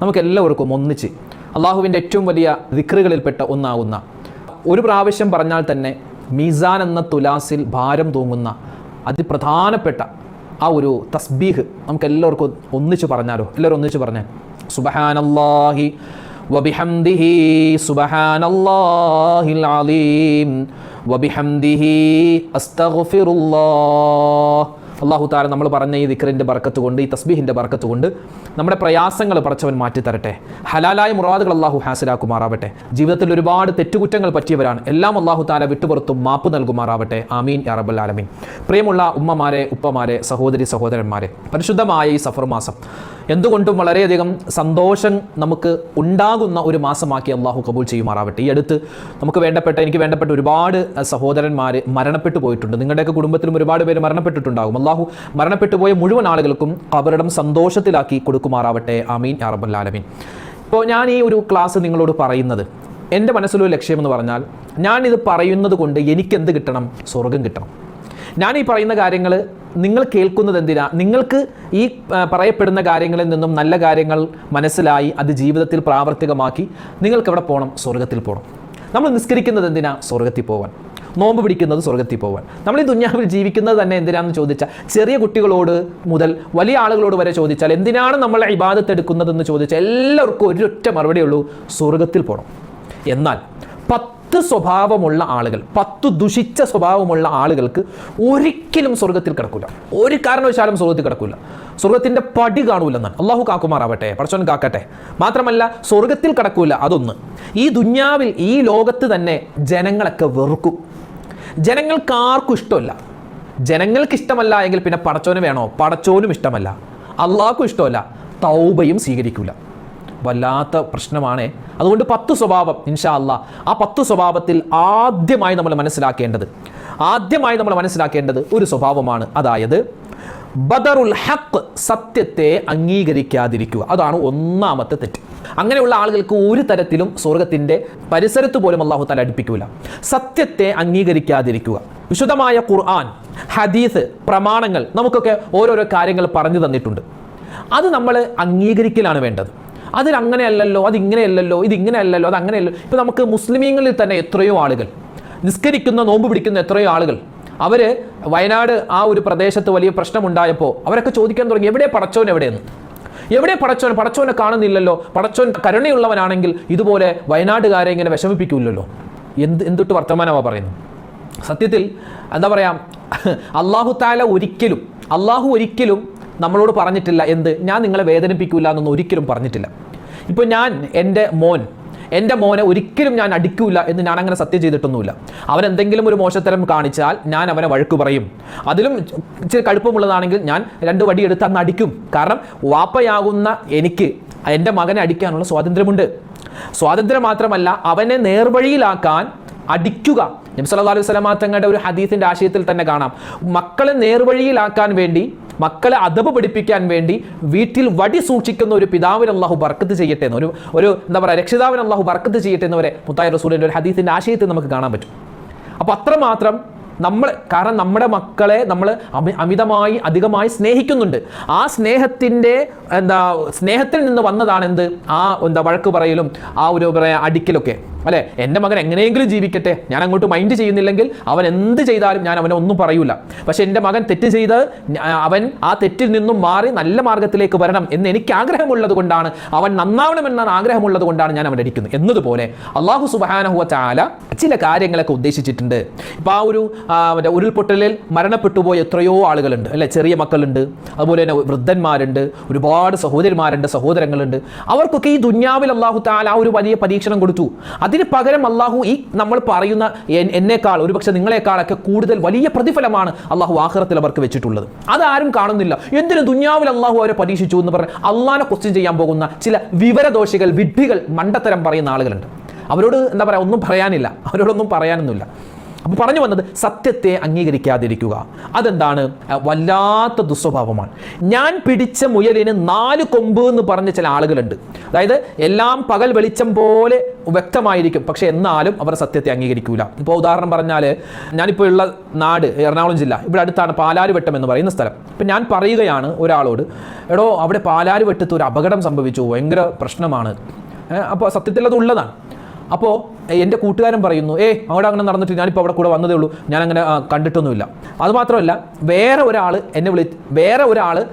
നമുക്ക് എല്ലാവർക്കും ഒന്നിച്ച് അള്ളാഹുവിന്റെ ഏറ്റവും വലിയ ദിക്റുകളിൽപ്പെട്ട ഒന്നാകുന്ന. ഒരു പ്രാവശ്യം പറഞ്ഞാൽ തന്നെ മീസാൻ എന്ന തുലാസിൽ ഭാരം തൂങ്ങുന്ന അതിപ്രധാനപ്പെട്ട ആ ഒരു തസ്ബീഹ് നമുക്ക് എല്ലാവർക്കും ഒന്നിച്ച് പറഞ്ഞാലോ? എല്ലാവരും ഒന്നിച്ച് പറഞ്ഞാൽ സുബഹാനല്ലാഹി വബിഹംദിഹി സുബഹാനല്ലാഹിൽ അലീം വബിഹംദിഹി അസ്തഗ്ഫിറുല്ലാഹ് അള്ളാഹു താല നമ്മൾ പറഞ്ഞ ഈ ദിക്റിന്റെ ബർക്കത്ത് കൊണ്ട് ഈ തസ്ബീഹിന്റെ ബർക്കത്ത് കൊണ്ട് നമ്മുടെ പ്രയാസങ്ങൾ പടച്ചവൻ മാറ്റിത്തരട്ടെ. ഹലാലായ മുറാദുകൾ അള്ളാഹു ഹാസിലാക്കുമാറാവട്ടെ. ജീവിതത്തിൽ ഒരുപാട് തെറ്റുകുറ്റങ്ങൾ പറ്റിയവരാണ്. എല്ലാം അള്ളാഹു താല വിട്ടുപുറത്തും മാപ്പ് നൽകുമാറാവട്ടെ. ആമീൻ അറബുൽ ആലമീൻ. പ്രിയമുള്ള ഉമ്മമാരെ ഉപ്പമാരെ സഹോദരി സഹോദരന്മാരെ പരിശുദ്ധമായ ഈ സഫർ മാസം. എന്തുകൊണ്ടും വളരെയധികം സന്തോഷം നമുക്ക് ഉണ്ടാകുന്ന ഒരു മാസമാക്കി അള്ളാഹു കബൂൽ ചെയ്യുമാറാവട്ടെ. ഈ അടുത്ത് നമുക്ക് വേണ്ടപ്പെട്ട എനിക്ക് വേണ്ടപ്പെട്ട ഒരുപാട് സഹോദരന്മാർ മരണപ്പെട്ടു പോയിട്ടുണ്ട്. നിങ്ങളുടെയൊക്കെ കുടുംബത്തിലും ഒരുപാട് പേര് മരണപ്പെട്ടിട്ടുണ്ടാകും. അള്ളാഹു മരണപ്പെട്ടു പോയ മുഴുവൻ ആളുകൾക്കും അവരുടെ സന്തോഷത്തിലാക്കി കൊടുക്കുമാറാവട്ടെ. അമീൻ അറബുല്ലാലമീൻ ഇപ്പോൾ ഞാൻ ഈ ഒരു ക്ലാസ് നിങ്ങളോട് പറയുന്നത് എന്റെ മനസ്സിലൊരു ലക്ഷ്യമെന്ന് പറഞ്ഞാൽ ഞാനിത് പറയുന്നത് കൊണ്ട് എനിക്കെന്ത് കിട്ടണം? സ്വർഗം കിട്ടണം. ഞാൻ ഈ പറയുന്ന കാര്യങ്ങൾ നിങ്ങൾ കേൾക്കുന്നത് എന്തിനാ? നിങ്ങൾക്ക് ഈ പറയപ്പെടുന്ന കാര്യങ്ങളിൽ നിന്നും നല്ല കാര്യങ്ങൾ മനസ്സിലായി അത് ജീവിതത്തിൽ പ്രാവർത്തികമാക്കി നിങ്ങൾക്ക് എവിടെ പോകണം സ്വർഗത്തിൽ പോകണം നമ്മൾ നിസ്കരിക്കുന്നത് എന്തിനാ? സ്വർഗത്തിൽ പോകാൻ നോമ്പ് പിടിക്കുന്നത് സ്വർഗത്തിൽ പോകാൻ നമ്മൾ ഈ ദുന്യാവിൽ ജീവിക്കുന്നത് തന്നെ എന്തിനാണെന്ന് ചോദിച്ചാൽ ചെറിയ കുട്ടികളോട് മുതൽ വലിയ ആളുകളോട് വരെ ചോദിച്ചാൽ എന്തിനാണ് നമ്മൾ ഇബാദത്ത് എടുക്കുന്നതെന്ന് ചോദിച്ചാൽ എല്ലാവർക്കും ഒരൊറ്റ മറുപടിയുള്ളൂ സ്വർഗത്തിൽ പോകണം എന്നാൽ പത്ത് സ്വഭാവമുള്ള ആളുകൾ പത്ത് ദുഷിച്ച സ്വഭാവമുള്ള ആളുകൾക്ക് ഒരിക്കലും സ്വർഗത്തിൽ കിടക്കില്ല ഒരു കാരണവശാലും സ്വർഗത്തിൽ കിടക്കില്ല സ്വർഗത്തിന്റെ പടി കാണൂലെന്നാണ്. അള്ളാഹു കാക്കുമാറാവട്ടെ പടച്ചോൻ കാക്കട്ടെ. മാത്രമല്ല സ്വർഗത്തിൽ കിടക്കൂല അതൊന്ന്. ഈ ദുന്യാവിൽ ഈ ലോകത്ത് തന്നെ ജനങ്ങളൊക്കെ വെറുക്കും. ജനങ്ങൾക്ക് ആർക്കും ഇഷ്ടമല്ല. ജനങ്ങൾക്ക് ഇഷ്ടമല്ല എങ്കിൽ പിന്നെ പടച്ചോന് വേണോ? പടച്ചോനും ഇഷ്ടമല്ല. അള്ളാഹ്ക്കും ഇഷ്ടമല്ല. തൗബയും സ്വീകരിക്കൂല. വല്ലാത്ത പ്രശ്നമാണ്. അതുകൊണ്ട് പത്ത് സ്വഭാവം ഇൻഷാ അല്ല ആ പത്ത് സ്വഭാവത്തിൽ ആദ്യമായി നമ്മൾ മനസ്സിലാക്കേണ്ടത് ആദ്യമായി നമ്മൾ മനസ്സിലാക്കേണ്ടത് ഒരു സ്വഭാവമാണ്. അതായത് ബദറുൽ ഹക്ക് സത്യത്തെ അംഗീകരിക്കാതിരിക്കുക. അതാണ് ഒന്നാമത്തെ തെറ്റ്. അങ്ങനെയുള്ള ആളുകൾക്ക് ഒരു തരത്തിലും സ്വർഗത്തിന്റെ പരിസരത്ത് പോലും അള്ളാഹു താല അടുപ്പിക്കൂല. സത്യത്തെ അംഗീകരിക്കാതിരിക്കുക. വിശുദ്ധമായ ഖുർആൻ ഹദീസ് പ്രമാണങ്ങൾ നമുക്കൊക്കെ ഓരോരോ കാര്യങ്ങൾ പറഞ്ഞു തന്നിട്ടുണ്ട്. അത് നമ്മൾ അംഗീകരിക്കലാണ് വേണ്ടത്. അതിൽ അങ്ങനെയല്ലല്ലോ അത് അതങ്ങനെയല്ലോ ഇത് ഇങ്ങനെയല്ലല്ലോ അത് അങ്ങനെയല്ലോ ഇപ്പൊ നമുക്ക് മുസ്ലിമീങ്ങളിൽ തന്നെ എത്രയോ ആളുകൾ നിസ്കരിക്കുന്ന നോമ്പ് പിടിക്കുന്ന എത്രയോ ആളുകൾ അവർ വയനാട് ആ ഒരു പ്രദേശത്ത് വലിയ പ്രശ്നമുണ്ടായപ്പോൾ അവരൊക്കെ ചോദിക്കാൻ തുടങ്ങി എവിടെ പടച്ചോൻ എവിടെയെന്ന്? എവിടെ പടച്ചോൻ? പടച്ചോനെ കാണുന്നില്ലല്ലോ. പടച്ചോൻ കരുണയുള്ളവനാണെങ്കിൽ ഇതുപോലെ വയനാട്ടുകാരെ ഇങ്ങനെ വിഷമിപ്പിക്കില്ലല്ലോ. എന്ത് എന്തിട്ട് വർത്തമാനമാണ് പറയുന്നത്? സത്യത്തിൽ എന്താ പറയുക അള്ളാഹു താല ഒരിക്കലും അള്ളാഹു ഒരിക്കലും നമ്മളോട് പറഞ്ഞിട്ടില്ല എന്ത്? ഞാൻ നിങ്ങളെ വേദനിപ്പിക്കില്ല എന്നൊന്നും ഒരിക്കലും പറഞ്ഞിട്ടില്ല. ഇപ്പോൾ ഞാൻ എന്റെ മോൻ എന്റെ മോനെ ഒരിക്കലും ഞാൻ അടിക്കില്ല എന്ന് ഞാൻ അങ്ങനെ സത്യം ചെയ്തിട്ടൊന്നുമില്ല. അവൻ എന്തെങ്കിലും ഒരു മോശത്തരം കാണിച്ചാൽ ഞാൻ അവനെ വഴക്ക് പറയും. അതിലും ഇച്ചിരി കടുപ്പമുള്ളതാണെങ്കിൽ ഞാൻ രണ്ട് വടി എടുത്ത് അങ്ങ് അടിക്കും. കാരണം വാപ്പയാകുന്ന എനിക്ക് എന്റെ മകനെ അടിക്കാനുള്ള സ്വാതന്ത്ര്യമുണ്ട്. സ്വാതന്ത്ര്യം മാത്രമല്ല അവനെ നേർവഴിയിലാക്കാൻ അടിക്കുക. നബി സല്ലല്ലാഹു അലൈഹി വസല്ലമ തങ്ങളുടെ ഒരു ഹദീസിന്റെ ആശയത്തിൽ തന്നെ കാണാം. മക്കളെ നേർവഴിയിലാക്കാൻ വേണ്ടി മക്കളെ അദബ് പഠിപ്പിക്കാൻ വേണ്ടി വീട്ടിൽ വടി സൂക്ഷിക്കുന്ന ഒരു പിതാവിന് അള്ളാഹു ബർക്കത്ത് ചെയ്യട്ടെ എന്ന്. ഒരു ഒരു എന്താ പറയുക രക്ഷിതാവിന് അള്ളാഹു ബർക്കത്ത് ചെയ്യട്ടെ എന്നവരെ മുത്തായ റസൂലിന്റെ ഒരു ഹദീസിന്റെ ആശയത്തിൽ നമുക്ക് കാണാൻ പറ്റും. അപ്പോൾ അത്രമാത്രം നമ്മൾ കാരണം നമ്മുടെ മക്കളെ നമ്മൾ അമിതമായി അധികമായി സ്നേഹിക്കുന്നുണ്ട്. ആ സ്നേഹത്തിന്റെ എന്താ സ്നേഹത്തിൽ നിന്ന് വന്നതാണ് എന്ത് ആ എന്താ വഴക്ക് പറയലും ആ ഒരു പറയാ അടിക്കലൊക്കെ. അല്ലേ? എന്റെ മകൻ എങ്ങനെയെങ്കിലും ജീവിക്കട്ടെ. ഞാൻ അങ്ങോട്ട് മൈൻഡ് ചെയ്യുന്നില്ലെങ്കിൽ അവൻ എന്ത് ചെയ്താലും ഞാൻ അവനെ ഒന്നും പറയൂല. പക്ഷെ എന്റെ മകൻ തെറ്റ് ചെയ്ത് അവൻ ആ തെറ്റിൽ നിന്നും മാറി നല്ല മാർഗത്തിലേക്ക് വരണം എന്ന് എനിക്ക് ആഗ്രഹമുള്ളത് കൊണ്ടാണ്. അവൻ നന്നാവണമെന്ന ആഗ്രഹമുള്ളത് കൊണ്ടാണ് ഞാൻ അവൻ അടിക്കുന്നത്. എന്നതുപോലെ അള്ളാഹു സുബാനഹുവ ചാല ചില കാര്യങ്ങളൊക്കെ ഉദ്ദേശിച്ചിട്ടുണ്ട്. ഇപ്പം ആ ഒരു മറ്റേ ഉരുൾപൊട്ടലിൽ മരണപ്പെട്ടു പോയ എത്രയോ ആളുകളുണ്ട്. അല്ലെ? ചെറിയ മക്കളുണ്ട്. അതുപോലെ തന്നെ വൃദ്ധന്മാരുണ്ട്. ഒരുപാട് സഹോദരിമാരുണ്ട് സഹോദരങ്ങളുണ്ട്. അവർക്കൊക്കെ ഈ ദുന്യാവിൽ അള്ളാഹു താല ആ ഒരു വലിയ പരീക്ഷണം കൊടുത്തു. അതിന് പകരം അള്ളാഹു ഈ നമ്മൾ പറയുന്ന എന്നേക്കാൾ ഒരുപക്ഷെ നിങ്ങളെക്കാളൊക്കെ കൂടുതൽ വലിയ പ്രതിഫലമാണ് അള്ളാഹു ആഹ്റത്തിൽ അവർക്ക് വെച്ചിട്ടുള്ളത്. അതാരും കാണുന്നില്ല. എന്തിനു ദുന്യാവിൽ അള്ളാഹു അവരെ പരീക്ഷിച്ചു എന്ന് പറഞ്ഞ് അള്ളാഹിനെ ക്വസ്റ്റ്യൻ ചെയ്യാൻ പോകുന്ന ചില വിവരദോഷികൾ വിഡ്ഢികൾ മണ്ടത്തരം പറയുന്ന ആളുകളുണ്ട്. അവരോട് എന്താ പറയുക ഒന്നും പറയാനില്ല. അവരോടൊന്നും പറയാനൊന്നുമില്ല. അപ്പോൾ പറഞ്ഞു വന്നത് സത്യത്തെ അംഗീകരിക്കാതിരിക്കുക. അതെന്താണ്? വല്ലാത്ത ദുസ്വഭാവമാണ്. ഞാൻ പിടിച്ച മുയലിന് നാല് കൊമ്പ് എന്ന് പറഞ്ഞ ചില ആളുകളുണ്ട്. അതായത് എല്ലാം പകൽ വെളിച്ചം പോലെ വ്യക്തമായിരിക്കും. പക്ഷേ എന്നാലും അവർ സത്യത്തെ അംഗീകരിക്കൂല. ഇപ്പോൾ ഉദാഹരണം പറഞ്ഞാൽ ഞാനിപ്പോൾ ഉള്ള നാട് എറണാകുളം ജില്ല. ഇവിടെ അടുത്താണ് പാലാരിവട്ടം എന്ന് പറയുന്ന സ്ഥലം. ഇപ്പം ഞാൻ പറയുകയാണ് ഒരാളോട് എടോ അവിടെ പാലാരിവട്ടത്ത് ഒരു അപകടം സംഭവിച്ചു. ഭയങ്കര പ്രശ്നമാണ്. അപ്പോൾ സത്യത്തിൽ അത് ഉള്ളതാണ്. അപ്പോൾ എന്റെ കൂട്ടുകാരൻ പറയുന്നു ഏ അവിടെ അങ്ങനെ നടന്നിട്ട് ഞാനിപ്പോൾ അവിടെ കൂടെ വന്നതേ ഉള്ളൂ. ഞാൻ അങ്ങനെ കണ്ടിട്ടൊന്നുമില്ല. അതുമാത്രമല്ല വേറെ ഒരാൾ എന്നെ വിളി വേറെ ഒരാൾ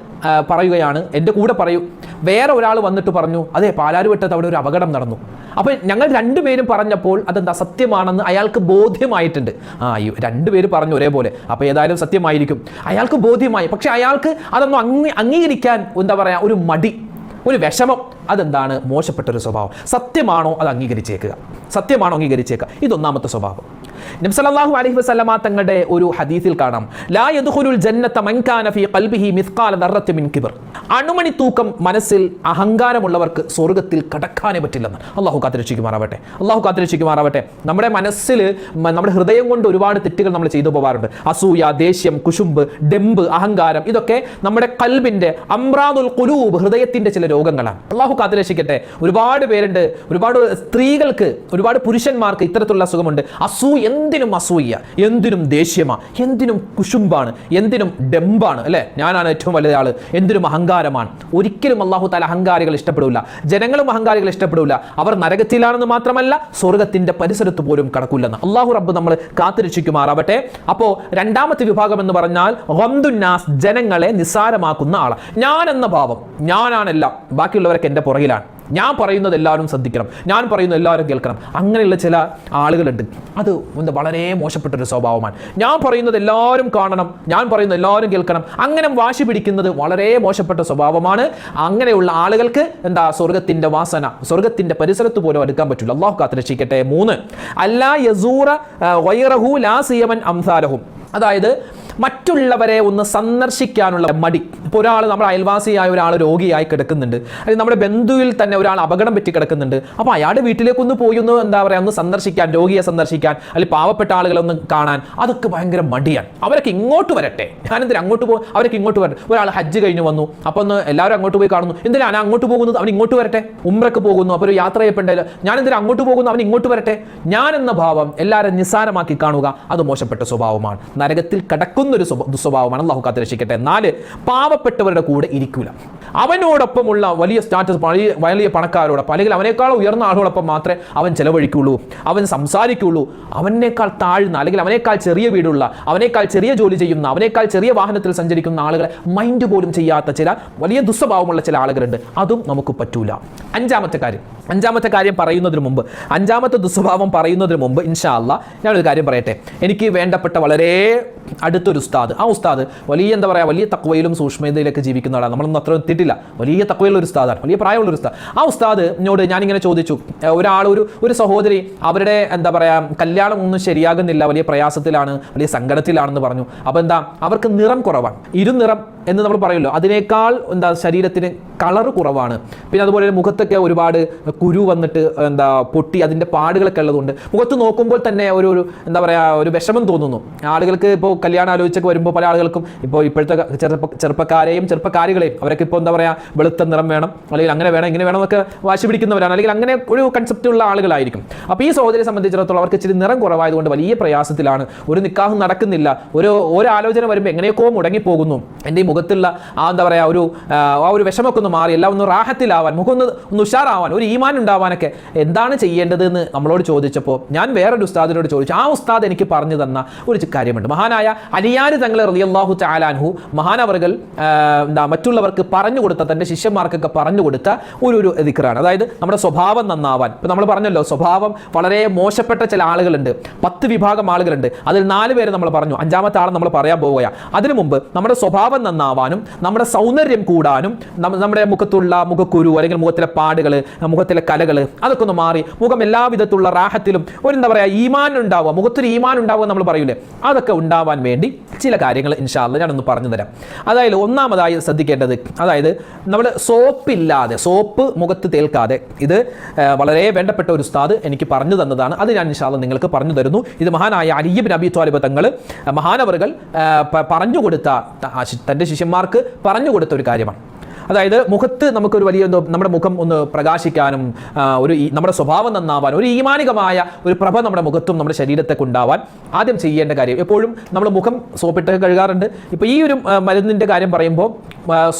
പറയുകയാണ് എന്റെ കൂടെ പറയൂ. വേറെ ഒരാൾ വന്നിട്ട് പറഞ്ഞു അതെ പാലാരുവട്ടത്ത് അവിടെ ഒരു അപകടം നടന്നു. അപ്പോൾ ഞങ്ങൾ രണ്ടുപേരും പറഞ്ഞപ്പോൾ അതെന്താ സത്യമാണെന്ന് അയാൾക്ക് ബോധ്യമായിട്ടുണ്ട്. ആ രണ്ടുപേര് പറഞ്ഞു ഒരേപോലെ. അപ്പോൾ ഏതായാലും സത്യമായിരിക്കും. അയാൾക്ക് ബോധ്യമായി. പക്ഷേ അയാൾക്ക് അതൊന്നും അംഗീകരിക്കാൻ എന്താ പറയുക ഒരു മടി ഒരു വിഷമം. അതെന്താണ്? മോശപ്പെട്ടൊരു സ്വഭാവം. സത്യമാണോ അത് അംഗീകരിച്ചേക്കുക? സത്യമാണോ അംഗീകരിച്ചേക്കുക? ഇതൊന്നാമത്തെ സ്വഭാവം. നബ്സല്ലാഹു അലഹി വസ്ലമ തങ്ങളുടെ ഒരു ഹദീസിൽ കാണാം. ലാ യദ്ഖുലുൽ ജന്നത മൻ കാന ഫീ ഖൽബിഹി മിസ്ഖാല മിൻ കിബർ. അണുമണി തൂക്കം മനസ്സിൽ അഹങ്കാരമുള്ളവർക്ക് സ്വർഗത്തിൽ കടക്കാനേ പറ്റില്ലെന്ന്. അള്ളാഹു കാത്തിരക്ഷിക്കുമാറാവട്ടെ. അള്ളാഹു കാത്തിരക്ഷിക്കുമാറാവട്ടെ. നമ്മുടെ മനസ്സിൽ നമ്മുടെ ഹൃദയം കൊണ്ട് ഒരുപാട് തെറ്റുകൾ നമ്മൾ ചെയ്തു പോകാറുണ്ട് അസൂയ ദേഷ്യം കുശുമ്പ് ഡെമ്പ് അഹങ്കാരം ഇതൊക്കെ നമ്മുടെ കൽബിന്റെ അമ്രാദുൽ കുലൂബ് ഹൃദയത്തിന്റെ ചില രോഗങ്ങളാണ്. അള്ളാഹു കാത്തിരക്ഷിക്കട്ടെ. ഒരുപാട് പേരുണ്ട്. ഒരുപാട് സ്ത്രീകൾക്ക് ഒരുപാട് പുരുഷന്മാർക്ക് ഇത്തരത്തിലുള്ള അസുഖമുണ്ട്. അസൂ എന്തിനും അസൂയ എന്തിനും ദേഷ്യമാ എന്തിനും കുശുമ്പാണ് എന്തിനും ഡെമ്പാണ് അല്ലേ? ഞാനാണ് ഏറ്റവും വലിയ ആൾ എന്തിനും അഹങ്കാരമാണ്. ഒരിക്കലും അള്ളാഹു താല അഹങ്കാരികൾ ഇഷ്ടപ്പെടില്ല ജനങ്ങളും അഹങ്കാരികൾ ഇഷ്ടപ്പെടില്ല അവർ നരകത്തിലാണെന്ന് മാത്രമല്ല സ്വർഗത്തിന്റെ പരിസരത്ത് പോലും കടക്കില്ലെന്ന് അള്ളാഹു റബ്ബ് നമ്മൾ കാത്തിരക്ഷിക്കുമാറാവട്ടെ. അപ്പോ രണ്ടാമത്തെ വിഭാഗം എന്ന് പറഞ്ഞാൽ ഹംദുന്നാസ് ജനങ്ങളെ നിസ്സാരമാക്കുന്ന ആൾ ഞാൻ എന്ന ഭാവം ഞാനാണെല്ലാം. ബാക്കിയുള്ളവരൊക്കെ എന്റെ പുറകിലാണ്. ഞാൻ പറയുന്നത് എല്ലാവരും ശ്രദ്ധിക്കണം. ഞാൻ പറയുന്നത് എല്ലാവരും കേൾക്കണം. അങ്ങനെയുള്ള ചില ആളുകളുണ്ട്. അത് വളരെ മോശപ്പെട്ടൊരു സ്വഭാവമാണ്. ഞാൻ പറയുന്നത് എല്ലാവരും കാണണം. ഞാൻ പറയുന്നത് എല്ലാവരും കേൾക്കണം. അങ്ങനെ വാശി പിടിക്കുന്നത് വളരെ മോശപ്പെട്ട സ്വഭാവമാണ്. അങ്ങനെയുള്ള ആളുകൾക്ക് എന്താ സ്വർഗത്തിന്റെ വാസന സ്വർഗത്തിന്റെ പരിസരത്ത് പോലും അടുക്കാൻ പറ്റില്ല. അള്ളാഹു കാത്ത് രക്ഷിക്കട്ടെ മൂന്ന് അല്ലാ യസൂറ വൈറഹു ലാ സിയമൻ അംസാരഹും അതായത് മറ്റുള്ളവരെ ഒന്ന് സന്ദർശിക്കാനുള്ള മടി. ഇപ്പോൾ ഒരാൾ നമ്മുടെ അയൽവാസിയായ ഒരാൾ രോഗിയായി കിടക്കുന്നുണ്ട്. അല്ലെങ്കിൽ നമ്മുടെ ബന്ധുവിൽ തന്നെ ഒരാൾ അപകടം പറ്റി കിടക്കുന്നുണ്ട്. അപ്പോൾ അയാളുടെ വീട്ടിലേക്കൊന്ന് പോയി ഒന്ന് എന്താ പറയുക ഒന്ന് സന്ദർശിക്കാൻ രോഗിയെ സന്ദർശിക്കാൻ അല്ലെങ്കിൽ പാവപ്പെട്ട ആളുകളെ ഒന്ന് കാണാൻ അതൊക്കെ ഭയങ്കര മടിയാണ്. അവരൊക്കെ ഇങ്ങോട്ട് വരട്ടെ. ഞാനെന്തിനാ അങ്ങോട്ട് പോകും അവരൊക്കെ ഇങ്ങോട്ട് വരട്ടെ. ഒരാൾ ഹജ്ജ് കഴിഞ്ഞ് വന്നു. അപ്പോൾ ഒന്ന് എല്ലാവരും അങ്ങോട്ട് പോയി കാണുന്നു. എന്തിനാ ഞാൻ അങ്ങോട്ട് പോകുന്നത്? അവൻ ഇങ്ങോട്ട് വരട്ടെ. ഉമ്രക്ക് പോകുന്നു. അപ്പോൾ ഒരു യാത്ര ചെയ്യപ്പെട്ടില്ല ഞാൻ എന്തിനാ അങ്ങോട്ട് പോകുന്നു അവൻ ഇങ്ങോട്ട് വരട്ടെ. ഞാൻ എന്ന ഭാവം എല്ലാവരും നിസ്സാരമാക്കി കാണുക. അത് മോശപ്പെട്ട സ്വഭാവമാണ്. നരകത്തിൽ കടക്കുന്നൊരു സ്വഭ- ദുസ്വഭാവമാണ് അള്ളാഹു കാത്തിരക്ഷിക്കട്ടെ. നാല് പാവപ്പെട്ടവരുടെ കൂടെ ഇരിക്കൂല. അവനോടൊപ്പമുള്ള വലിയ സ്റ്റാറ്റസ് വലിയ പണക്കാരോടൊപ്പം അല്ലെങ്കിൽ അവനേക്കാൾ ഉയർന്ന ആളുകളൊപ്പം മാത്രമേ അവൻ ചെലവഴിക്കുള്ളൂ. അവൻ സംസാരിക്കുള്ളൂ. അവനേക്കാൾ താഴ്ന്ന അല്ലെങ്കിൽ അവനേക്കാൾ ചെറിയ വീടുള്ള അവനേക്കാൾ ചെറിയ ജോലി ചെയ്യുന്ന അവനേക്കാൾ ചെറിയ വാഹനത്തിൽ സഞ്ചരിക്കുന്ന ആളുകളെ മൈൻഡ് പോലും ചെയ്യാത്ത ചില വലിയ ദുസ്വഭാവമുള്ള ചില ആളുകളുണ്ട്. അതും നമുക്ക് പറ്റൂല. അഞ്ചാമത്തെ കാര്യം. അഞ്ചാമത്തെ കാര്യം പറയുന്നതിന് മുമ്പ് അഞ്ചാമത്തെ ദുസ്വഭാവം പറയുന്നതിന് മുമ്പ് ഇൻഷാ അല്ലാ ഞാനൊരു കാര്യം പറയട്ടെ. എനിക്ക് വേണ്ടപ്പെട്ട വളരെ അടുത്തൊരു ഉസ്താദ്. ആ ഉസ്താദ് വലിയ എന്താ പറയുക വലിയ തക്വയിലും സൂക്ഷ്മതയിലൊക്കെ ജീവിക്കുന്ന ആളാണ് നമ്മളൊന്നും അത്ര എത്തിയിട്ടില്ല. വലിയ തക്വയുള്ള ഒരു ഉസ്താദാണ്. വലിയ പ്രായമുള്ള ഒരു ഉസ്താദ്. ആ ഉസ്താദ് എന്നോട് ഞാനിങ്ങനെ ചോദിച്ചു. ഒരാൾ ഒരു ഒരു സഹോദരി അവരുടെ എന്താ പറയുക കല്യാണം ഒന്നും ശരിയാകുന്നില്ല വലിയ പ്രയാസത്തിലാണ് വലിയ സങ്കടത്തിലാണെന്ന് പറഞ്ഞു. അപ്പോൾ എന്താ അവർക്ക് നിറം കുറവാണ്. ഇരുനിറം എന്ന് നമ്മൾ പറയുമല്ലോ. അതിനേക്കാൾ എന്താ ശരീരത്തിന് കളർ കുറവാണ്. പിന്നെ അതുപോലെ മുഖത്തൊക്കെ ഒരുപാട് കുരു വന്നിട്ട് എന്താ പൊട്ടി അതിന്റെ പാടുകളൊക്കെ ഉള്ളതുകൊണ്ട് മുഖത്ത് നോക്കുമ്പോൾ തന്നെ ഒരു ഒരു എന്താ പറയുക ഒരു വിഷമം തോന്നുന്നു. ആളുകൾക്ക് ഇപ്പോൾ കല്യാണം ആലോചിച്ചൊക്കെ വരുമ്പോൾ പല ആളുകൾക്കും ഇപ്പോൾ ഇപ്പോഴത്തെ ചെറുപ്പ ചെറുപ്പക്കാരെയും ചെറുപ്പക്കാരികളെയും അവരൊക്കെ ഇപ്പോൾ എന്താ പറയുക വെളുത്ത നിറം വേണം അല്ലെങ്കിൽ അങ്ങനെ വേണം ഇങ്ങനെ വേണം എന്നൊക്കെ വാശി പിടിക്കുന്നവരാണ്. അല്ലെങ്കിൽ അങ്ങനെ ഒരു കൺസെപ്റ്റ് ഉള്ള ആളുകളായിരിക്കും. അപ്പോൾ ഈ സഹോദരിയെ സംബന്ധിച്ചിടത്തോളം അവർക്ക് ഇച്ചിരി നിറം കുറവായതുകൊണ്ട് വലിയ പ്രയാസത്തിലാണ്. ഒരു നിക്കാഹും നടക്കുന്നില്ല. ഒരു ഒരു ആലോചന വരുമ്പോൾ എങ്ങനെയൊക്കെ മുടങ്ങിപ്പോകുന്നു. എന്റെ ഈ മുഖത്തുള്ള ആ എന്താ പറയുക ഒരു ആ, ഒരു വിഷമൊക്കെ ഒന്ന് മാറി എല്ലാം ഒന്ന് റാഹത്തിലാവാൻ മുഖം ഒന്ന് ഒന്ന് ഉഷാറാവാൻ ഒരു ഈമാൻ ഉണ്ടാവാനൊക്കെ എന്താണ് ചെയ്യേണ്ടത് എന്ന് നമ്മളോട് ചോദിച്ചപ്പോൾ ഞാൻ വേറൊരു ഉസ്താദിനോട് ചോദിച്ചു ആ ഉസ്താദ് എനിക്ക് പറഞ്ഞു തന്ന ഒരു കാര്യമുണ്ട്. മഹാനായ അലിയാര് തങ്ങളെ റളിയല്ലാഹു ചാലാൻഹു മഹാനവറുകൾ എന്താ മറ്റുള്ളവർക്ക് പറഞ്ഞു കൊടുത്ത തന്റെ ശിഷ്യന്മാർക്കൊക്കെ പറഞ്ഞു കൊടുത്ത ഒരു ഒരു ദിക്റാണ്. അതായത് നമ്മുടെ സ്വഭാവം നന്നാവാൻ. ഇപ്പം നമ്മൾ പറഞ്ഞല്ലോ സ്വഭാവം വളരെ മോശപ്പെട്ട ചില ആളുകളുണ്ട്. പത്ത് വിഭാഗം ആളുകളുണ്ട്. അതിൽ നാല് പേര് നമ്മൾ പറഞ്ഞു. അഞ്ചാമത്തെ ആളെ നമ്മൾ പറയാൻ പോവുകയാണ്. അതിനു മുമ്പ് നമ്മുടെ സ്വഭാവം നന്നാവാൻ നന്നാവാനും നമ്മുടെ സൗന്ദര്യം കൂടാനും നമ്മുടെ മുഖത്തുള്ള മുഖക്കുരു അല്ലെങ്കിൽ മുഖത്തിലെ പാടുകൾ മുഖത്തിലെ കലകൾ അതൊക്കെ ഒന്ന് മാറി മുഖം എല്ലാ വിധത്തിലുള്ള റാഹത്തിലും ഒരു എന്താ പറയുക ഈമാൻ ഉണ്ടാവുക മുഖത്തൊരു ഈമാൻ ഉണ്ടാവുക നമ്മൾ പറയൂലേ അതൊക്കെ ഉണ്ടാവാൻ വേണ്ടി ചില കാര്യങ്ങൾ ഇൻഷാല്ല ഞാനൊന്ന് പറഞ്ഞു തരാം. അതായത് ഒന്നാമതായി ശ്രദ്ധിക്കേണ്ടത് അതായത് നമ്മൾ സോപ്പില്ലാതെ സോപ്പ് മുഖത്ത് തേൽക്കാതെ ഇത് വളരെ വേണ്ടപ്പെട്ട ഒരു ഉസ്താദ് എനിക്ക് പറഞ്ഞു തന്നതാണ് അത് ഞാൻ ഇൻഷാല്ല നിങ്ങൾക്ക് പറഞ്ഞു തരുന്നു. ഇത് മഹാനായ അലിയബിൻ അബി ത്വാലിബ് തങ്ങൾ മഹാനവറുകൾ പറഞ്ഞു കൊടുത്ത തന്റെ ശിഷ്യന്മാർക്ക് പറഞ്ഞു കൊടുത്ത ഒരു കാര്യമാണ്. അതായത് മുഖത്ത് നമുക്കൊരു വലിയ നമ്മുടെ മുഖം ഒന്ന് പ്രകാശിക്കാനും ഒരു നമ്മുടെ സ്വഭാവം നന്നാവാൻ ഒരു ഈമാനികമായ ഒരു പ്രഭ നമ്മുടെ മുഖത്തും നമ്മുടെ ശരീരത്തൊക്കെ ഉണ്ടാവാൻ ആദ്യം ചെയ്യേണ്ട കാര്യം. എപ്പോഴും നമ്മൾ മുഖം സോപ്പിട്ട് കഴുകാറുണ്ട്. ഇപ്പോൾ ഈ ഒരു മരുന്നിന്റെ കാര്യം പറയുമ്പോൾ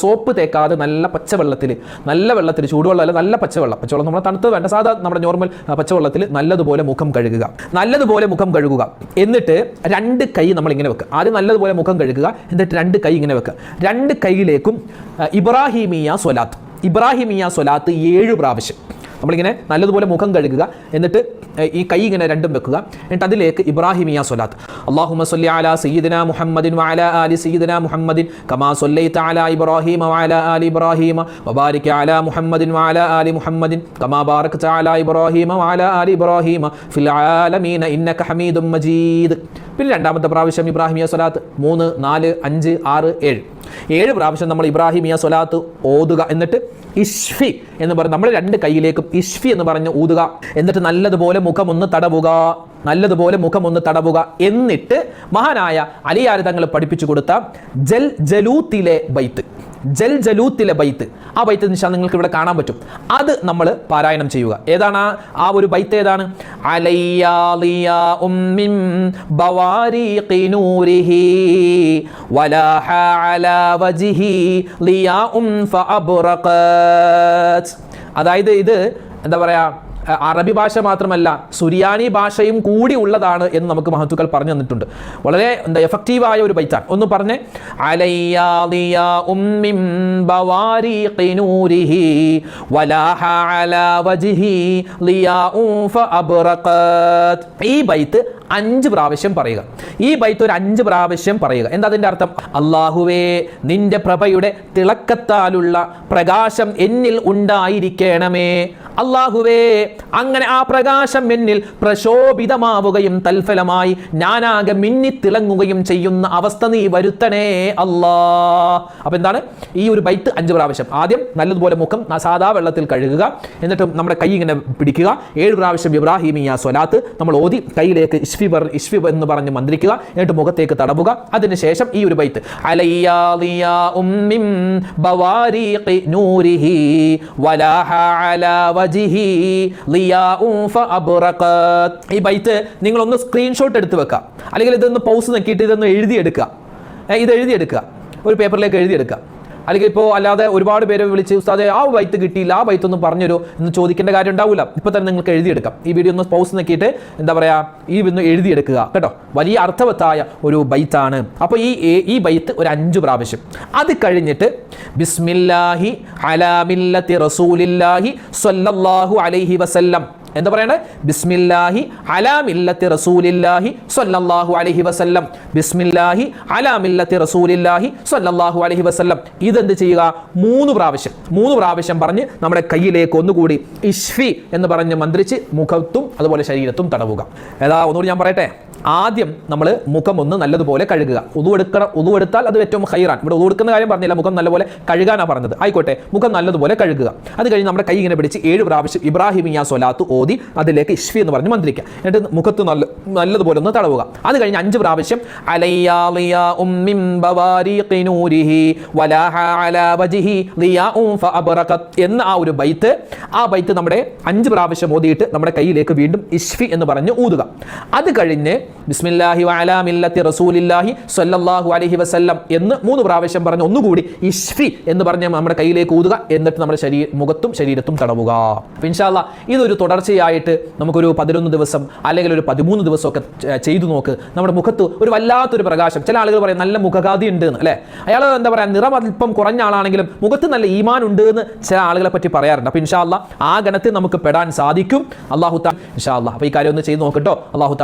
സോപ്പ് തേക്കാതെ നല്ല പച്ചവെള്ളത്തിൽ നല്ല വെള്ളത്തിൽ ചൂടുവെള്ളമല്ല നല്ല പച്ചവെള്ളം. പച്ചവെള്ളം നമ്മൾ തണുത്തത് വേണ്ട. സാധാ നമ്മുടെ നോർമൽ പച്ചവെള്ളത്തിൽ നല്ലതുപോലെ മുഖം കഴുകുക. നല്ലതുപോലെ മുഖം കഴുകുക. എന്നിട്ട് രണ്ട് കൈ നമ്മൾ ഇങ്ങനെ വെക്കുക. ആദ്യം നല്ലതുപോലെ മുഖം കഴുകുക. എന്നിട്ട് രണ്ട് കൈ ഇങ്ങനെ വെക്കുക. രണ്ട് കൈയിലേക്കും ഇബ്രാഹിമിയ സ്വലാത്ത്. ഇബ്രാഹിമിയ സ്വലാത്ത് ഏഴ് പ്രാവശ്യം. നമ്മളിങ്ങനെ നല്ലതുപോലെ മുഖം കഴുകുക എന്നിട്ട് ഈ കൈ ഇങ്ങനെ രണ്ടും വെക്കുക. എന്നിട്ട് അതിലേക്ക് ഇബ്രാഹിമിയ സ്വലാത്ത്. അള്ളാഹുമ സല്ലി അല സയ്യിദന മുഹമ്മദിൻ വഅല ആലി സയ്യിദന മുഹമ്മദിൻ കമാ സല്ലൈത അലാ ഇബ്രാഹിമ വഅല ആലി ഇബ്രാഹിമ വബാരിക അല മുഹമ്മദിൻ വഅല ആലി മുഹമ്മദിൻ കമാ ബാറക്ത അലാ ഇബ്രാഹിമ വഅല ആലി ഇബ്രാഹിമ ഫിൽ ആലമീന ഇന്നക ഹമീദും മജീദ്. പിന്നെ രണ്ടാമത്തെ പ്രാവശ്യം ഇബ്രാഹിമിയ സ്വലാത്ത്. മൂന്ന് നാല് അഞ്ച് ആറ് ഏഴ്. ഏഴ് പ്രാവശ്യം നമ്മൾ ഇബ്രാഹിമിയ സ്വലാത്ത് ഓതുക എന്നിട്ട് ഇഷ്ഫി എന്ന് പറഞ്ഞ് നമ്മൾ രണ്ട് കൈയിലേക്കും ഇഷ്ഫി എന്ന് പറഞ്ഞ് ഊതുക. എന്നിട്ട് നല്ലതുപോലെ മുഖം ഒന്ന് തടവുക. നല്ലതുപോലെ മുഖം ഒന്ന് തടവുക. എന്നിട്ട് മഹാനായ അലിയാരിതങ്ങൾ പഠിപ്പിച്ചു കൊടുത്ത ജൽ ജലൂത്തിലെ ബൈത്ത്. ജൽ ജലൂത്തിലെ ബൈത്ത്. ആ ബൈത്ത് നിശാ നിങ്ങൾക്ക് ഇവിടെ കാണാൻ പറ്റും. അത് നമ്മൾ പാരായണം ചെയ്യുക. ഏതാണ്? ആ- ഒരു ബൈത്ത് ഏതാണ്? അതായത് ഇത് എന്താ പറയാ? അറബി ഭാഷ മാത്രമല്ല സുരിയാനി ഭാഷയും കൂടി ഉള്ളതാണ് എന്ന് നമുക്ക് മഹത്തുക്കൾ പറഞ്ഞു തന്നിട്ടുണ്ട്. വളരെ എന്താ എഫക്റ്റീവായ ഒരു ബൈത്താൻ ഒന്ന് പറഞ്ഞേ ഈ ബൈത്ത് അഞ്ച് പ്രാവശ്യം പറയുക. ഈ ബൈത്ത് ഒരു അഞ്ച് പ്രാവശ്യം പറയുക. എന്താ അതിന്റെ അർത്ഥം? അള്ളാഹുവേ നിന്റെ പ്രഭയുടെ തിളക്കത്താലുള്ള പ്രകാശം എന്നിൽ ഉണ്ടായിരിക്കണമേ. അള്ളാഹുവേ അങ്ങനെ ആ പ്രകാശം എന്നിൽ പ്രശോഭിതമാവുകയും തൽഫലമായി ഞാനാകെ മിന്നിത്തിളങ്ങുകയും ചെയ്യുന്ന അവസ്ഥ നീ വരുത്തണേ അല്ലാ. അപ്പൊ എന്താണ്? ഈ ഒരു ബൈത്ത് അഞ്ച് പ്രാവശ്യം. ആദ്യം നല്ലതുപോലെ മുഖം സാധാ വെള്ളത്തിൽ കഴുകുക. എന്നിട്ട് നമ്മുടെ കൈ ഇങ്ങനെ പിടിക്കുക. ഏഴ് പ്രാവശ്യം ഇബ്രാഹിമിയ സ്വലാത്ത് നമ്മൾ ഓതി കയ്യിലേക്ക് ഇഷ്ഫി പറ ഇഷ്ഫി എന്ന് പറഞ്ഞ് മന്ത്രിക്കുക എന്നിട്ട് മുഖത്തേക്ക് തടവുക. അതിനുശേഷം ഈ ഒരു ബൈത്ത്. ഈ ബൈത്ത് നിങ്ങളൊന്ന് സ്ക്രീൻഷോട്ട് എടുത്ത് വെക്കുക അല്ലെങ്കിൽ ഇതൊന്ന് പൗസ് നോക്കിയിട്ട് ഇതൊന്ന് എഴുതിയെടുക്കുക ഇത് എഴുതിയെടുക്കുക ഒരു പേപ്പറിലേക്ക് എഴുതിയെടുക്കുക അല്ലെങ്കിൽ ഇപ്പോൾ അല്ലാതെ ഒരുപാട് പേരെ വിളിച്ച് ഉസ്താദെ ആ വൈത്ത് കിട്ടിയില്ല ആ വൈത്ത് ഒന്നും പറഞ്ഞുതരോ എന്ന് ചോദിക്കേണ്ട കാര്യം ഉണ്ടാവില്ല ഇപ്പോൾ തന്നെ നിങ്ങൾക്ക് എഴുതിയെടുക്കാം. ഈ വീഡിയോ ഒന്ന് പൗസ് നോക്കിയിട്ട് എന്താ പറയുക ഈ ഒന്ന് എഴുതിയെടുക്കുക. കേട്ടോ? വലിയ അർത്ഥവത്തായ ഒരു ബൈത്താണ്. അപ്പോൾ ഈ ഈ ബൈത്ത് ഒരു അഞ്ച് പ്രാവശ്യം. അത് കഴിഞ്ഞിട്ട് ബിസ്മില്ലാഹി അലാ മില്ലത്തി റസൂലില്ലാഹി സ്വല്ലല്ലാഹു അലൈഹി വസല്ലം എന്താ പറയണേ? ബിസ്മില്ലാഹി അലാ മില്ലത്തി റസൂലില്ലാഹി സ്വല്ലല്ലാഹു അലൈഹി വസല്ലം. ബിസ്മില്ലാഹി അലാ മില്ലത്തി റസൂലില്ലാഹി സ്വല്ലല്ലാഹു അലൈഹി വസല്ലം. ഇതെന്ത് ചെയ്യുക? മൂന്ന് പ്രാവശ്യം. മൂന്ന് പ്രാവശ്യം പറഞ്ഞ് നമ്മുടെ കയ്യിലേക്ക് ഒന്നുകൂടി ഇഷ്ഫി എന്ന് പറഞ്ഞ് മന്ത്രിച്ച് മുഖത്തും അതുപോലെ ശരീരത്തും തടവുക. ഏതാ? ഒന്നുകൂടി ഞാൻ പറയട്ടെ? ആദ്യം നമ്മൾ മുഖം ഒന്ന് നല്ലതുപോലെ കഴുകുക. ഉതുവെടുക്കണം ഉതുവെടുത്താൽ അത് ഏറ്റവും ഹൈറാൻ ഇവിടെ ഉതുവെടുക്കുന്ന കാര്യം പറഞ്ഞില്ല മുഖം നല്ലപോലെ കഴുകാനാണ് പറഞ്ഞത്. ആയിക്കോട്ടെ മുഖം നല്ലതുപോലെ കഴുകുക. അത് കഴിഞ്ഞ് നമ്മുടെ കൈ ഇങ്ങനെ പിടിച്ച് ഏഴ് പ്രാവശ്യം ഇബ്രാഹിമിയ സൊലാത്ത് ഓതി അതിലേക്ക് ഇഷ്ഫി എന്ന് പറഞ്ഞ് മന്ത്രിക്കുക. എന്നിട്ട് മുഖത്ത് നല്ല നല്ലതുപോലെ ഒന്ന് തടവുക. അത് കഴിഞ്ഞ് അഞ്ച് പ്രാവശ്യം എന്ന ആ ഒരു ബൈത്ത് ആ ബൈത്ത് നമ്മുടെ അഞ്ച് പ്രാവശ്യം ഓതിയിട്ട് നമ്മുടെ കയ്യിലേക്ക് വീണ്ടും ഇഷ്ഫി എന്ന് പറഞ്ഞ് ഊതുക. അത് കഴിഞ്ഞ് ബിസ്മില്ലാഹി വഅലാ മില്ലത്തി റസൂലില്ലാഹി സ്വല്ലല്ലാഹു അലൈഹി വസല്ലം എന്ന് മൂന്ന് പ്രാവശ്യം പറഞ്ഞ് ഒന്നുകൂടി ഇഷ്ഫി എന്ന് പറഞ്ഞ് നമ്മുടെ കയ്യിലേക്ക് ഊതുക. എന്നിട്ട് നമ്മുടെ ശരീര മുഖത്തും ശരീരത്തും തടവുക. അപ്പം ഇൻഷാല്ല ഇതൊരു തുടർച്ചയായിട്ട് നമുക്കൊരു പതിനൊന്ന് ദിവസം അല്ലെങ്കിൽ ഒരു പതിമൂന്ന് ദിവസമൊക്കെ ചെയ്തു നോക്ക്. നമ്മുടെ മുഖത്ത് ഒരു വല്ലാത്തൊരു പ്രകാശം. ചില ആളുകൾ പറയും നല്ല മുഖഗാതി ഉണ്ട് എന്ന് അല്ലേ? അയാൾ എന്താ പറയുക നിറം അല്പം കുറഞ്ഞ ആളാണെങ്കിലും മുഖത്ത് നല്ല ഈമാൻ ഉണ്ട് എന്ന് ചില ആളുകളെ പറ്റി പറയാറുണ്ട്. അപ്പം ഇൻഷാല്ല ആ ഗണത്തിൽ നമുക്ക് പെടാൻ സാധിക്കും. അള്ളാഹു താ ഇൻഷാല്ല അപ്പോൾ ഈ കാര്യം ഒന്ന് ചെയ്ത് നോക്കട്ടോ അള്ളാഹു